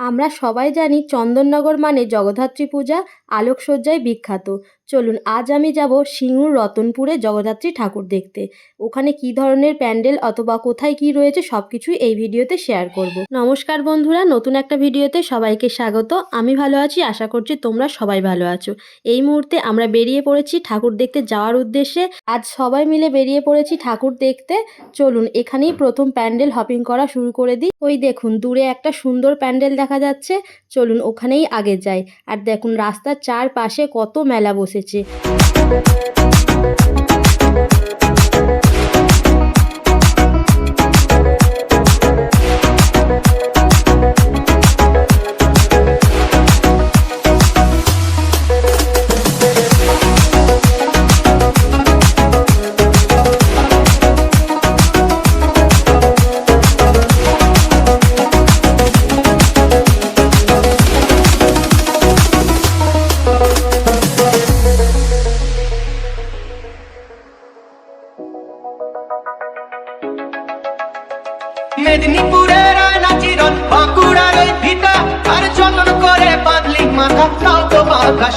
আমরা সবাই জানি চন্দননগর মানে জগদ্ধাত্রী পূজা আলোকসজ্জায় বিখ্যাত। চলুন, আজ আমি যাব সিঙ্গুর রতনপুরে জগদ্ধাত্রী ঠাকুর দেখতে। ওখানে কি ধরনের প্যান্ডেল অথবা কোথায় কি রয়েছে সব কিছুই এই ভিডিওতে শেয়ার করব। নমস্কার বন্ধুরা, নতুন একটা ভিডিওতে সবাইকে স্বাগত। আমি ভালো আছি, আশা করছি তোমরা সবাই ভালো আছো। এই মুহূর্তে আমরা বেরিয়ে পড়েছি ঠাকুর দেখতে যাওয়ার উদ্দেশ্যে। আজ সবাই মিলে বেরিয়ে পড়েছি ঠাকুর দেখতে। চলুন, এখানেই প্রথম প্যান্ডেল হপিং করা শুরু করে দিই। ওই দেখুন, দূরে একটা সুন্দর প্যান্ডেল দেখা যাচ্ছে। চলুন, ওখানেই আগে যাই। আর দেখুন, রাস্তার চারপাশে কত মেলা বসেছে মেদিনীপুরের আয়না বাঁকুড়ার ওই আর যতন করে বাঁধলি মাথা, তাও তো বাঁধা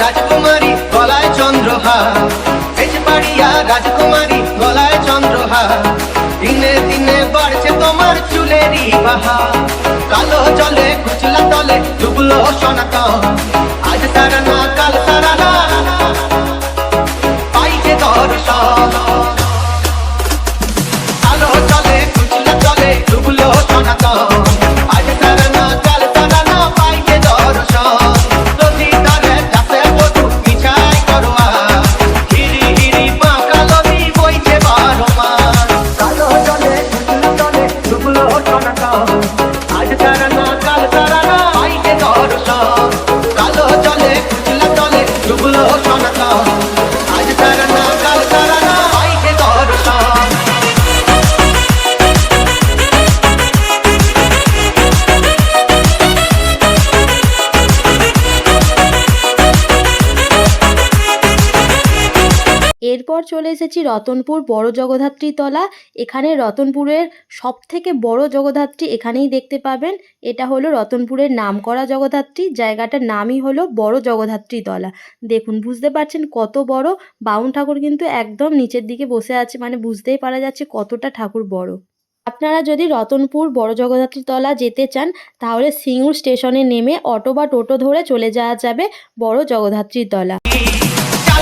রাজকুমারী গলায় চন্দ্রহার। বেঁচে রাজকুমারী গলায় চন্দ্রহার। দিনে দিনে বাড়ছে তোমার চুলেরই বাহার। কালো জলে, কুচলা তলে ডুবলো সনাতন। আজ এরপর চলে এসেছি রতনপুর বড় জগদ্ধাত্রী তলা। এখানে রতনপুরের সব থেকে বড় জগদ্ধাত্রী এখানেই দেখতে পাবেন। এটা হলো রতনপুরের নামকরা জগদ্ধাত্রী। জায়গাটার নামই হলো বড় জগদ্ধাত্রী তলা। দেখুন, বুঝতে পারছেন কত বড়। বাউন ঠাকুর কিন্তু একদম নিচের দিকে বসে আছে মানে বুঝতেই পারা যাচ্ছে কতটা ঠাকুর বড়। আপনারা যদি রতনপুর বড় জগদ্ধাত্রী তলা যেতে চান, তাহলে সিঙ্গুর স্টেশনে নেমে অটো বা টোটো ধরে চলে যাওয়া যাবে বড় জগদ্ধাত্রী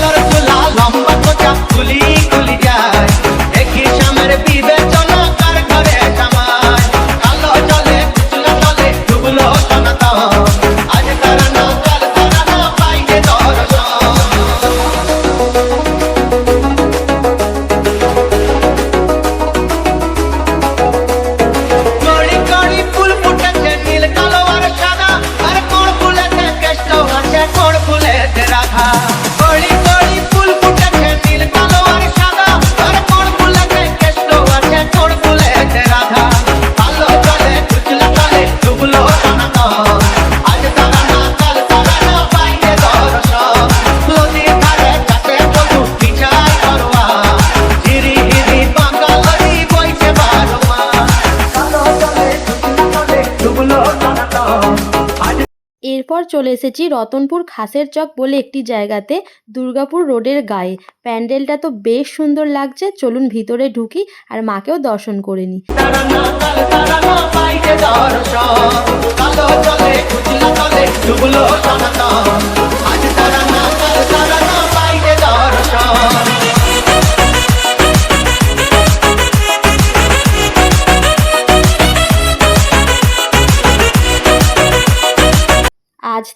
চালর চুলা লম্বা কোচা খুলি খুলি যায়। দেখি সামের বিবেচনা এরপর চলে এসেছি রতনপুর খাসের চক বলে একটি জায়গাতে, দুর্গাপুর রোডের গায়ে। প্যান্ডেলটা তো বেশ সুন্দর লাগছে, চলুন ভিতরে ঢুকি আর মাকেও দর্শন করে নিই। আজ তারা তারানা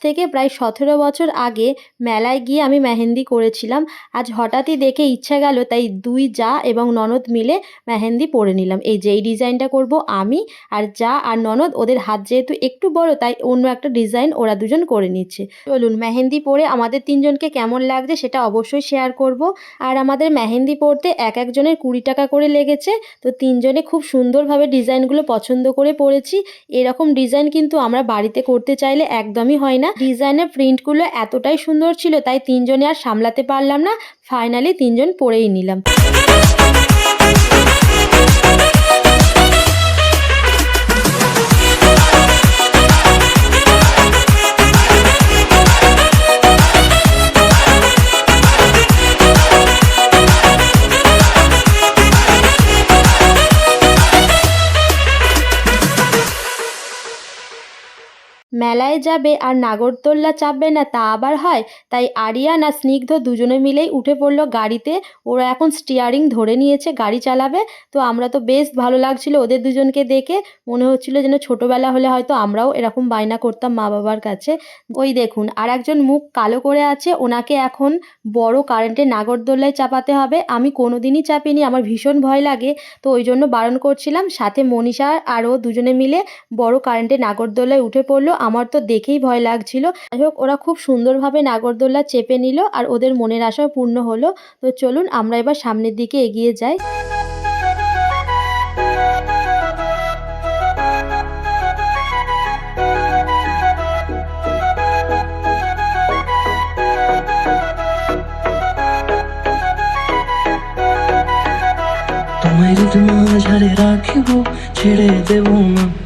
থেকে প্রায় সতেরো বছর আগে মেলায় গিয়ে আমি মেহেন্দি করেছিলাম। আজ হঠাৎই দেখে ইচ্ছা গেল, তাই দুই যা এবং ননদ মিলে মেহেন্দি পরে নিলাম। এই যে, এই ডিজাইনটা করব আমি আর যা আর ননদ, ওদের হাত যেহেতু একটু বড়, তাই অন্য একটা ডিজাইন ওরা দুজন করে নিচ্ছে। চলুন, মেহেন্দি পরে আমাদের তিনজনকে কেমন লাগছে সেটা অবশ্যই শেয়ার করব। আর আমাদের মেহেন্দি পরতে এক একজনের কুড়ি টাকা করে লেগেছে, তো তিনজনে খুব সুন্দরভাবে ডিজাইনগুলো পছন্দ করে পরেছি। এরকম ডিজাইন কিন্তু আমরা বাড়িতে করতে চাইলে একদমই হয় না। ডিজাইনের প্রিন্টগুলো এতটাই সুন্দর ছিল, তাই তিনজনে আর সামলাতে পারলাম না। ফাইনালি তিনজন পরেই নিলাম। মেলায় যাবে আর নাগরদোল্লা চাপবে না, তা আবার হয়? তাই আরিয়ান আর স্নিগ্ধ দুজনে মিলেই উঠে পড়ল গাড়িতে। ওরা এখন স্টিয়ারিং ধরে নিয়েছে, গাড়ি চালাবে। তো আমরা তো বেশ ভালো লাগছিল ওদের দুজনকে দেখে। মনে হচ্ছিল যেন ছোটোবেলা হলে হয়তো আমরাও এরকম বায়না করতাম মা বাবার কাছে। ওই দেখুন, আর একজন মুখ কালো করে আছে, ওনাকে এখন বড় কারেন্টের নাগরদোল্লায় চাপাতে হবে। আমি কোনোদিনই চাপিনি, আমার ভীষণ ভয় লাগে। তো ওই জন্য বারণ করছিলাম। সাথে মনীষা আরও দুজনে মিলে বড় কারেন্টের নাগরদোলায় উঠে পড়ল। আমার তো দেখেই ভয় লাগছিল। যাই হোক, ওরা খুব সুন্দরভাবে নাগরদোল্লা চেপে নিল আর ওদের মনের আশাও পূর্ণ হলো। তো চলুন, আমরা এবার সামনের দিকে এগিয়ে যাই। তোমার মাঝারে রাখিব, ছেড়ে দেব না।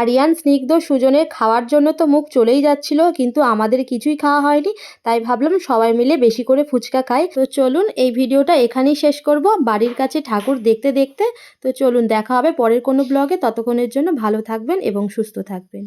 আরিয়ান স্নিগ্ধ সুজনের খাওয়ার জন্য তো মুখ চলেই যাচ্ছিল, কিন্তু আমাদের কিছুই খাওয়া হয়নি, তাই ভাবলাম সবাই মিলে বেশি করে ফুচকা খাই। তো চলুন এই ভিডিওটা এখানেই শেষ করব, বাড়ির কাছে ঠাকুর দেখতে দেখতে। তো চলুন দেখা হবে পরের কোনো ব্লগে, ততক্ষণের জন্য ভালো থাকবেন এবং সুস্থ থাকবেন।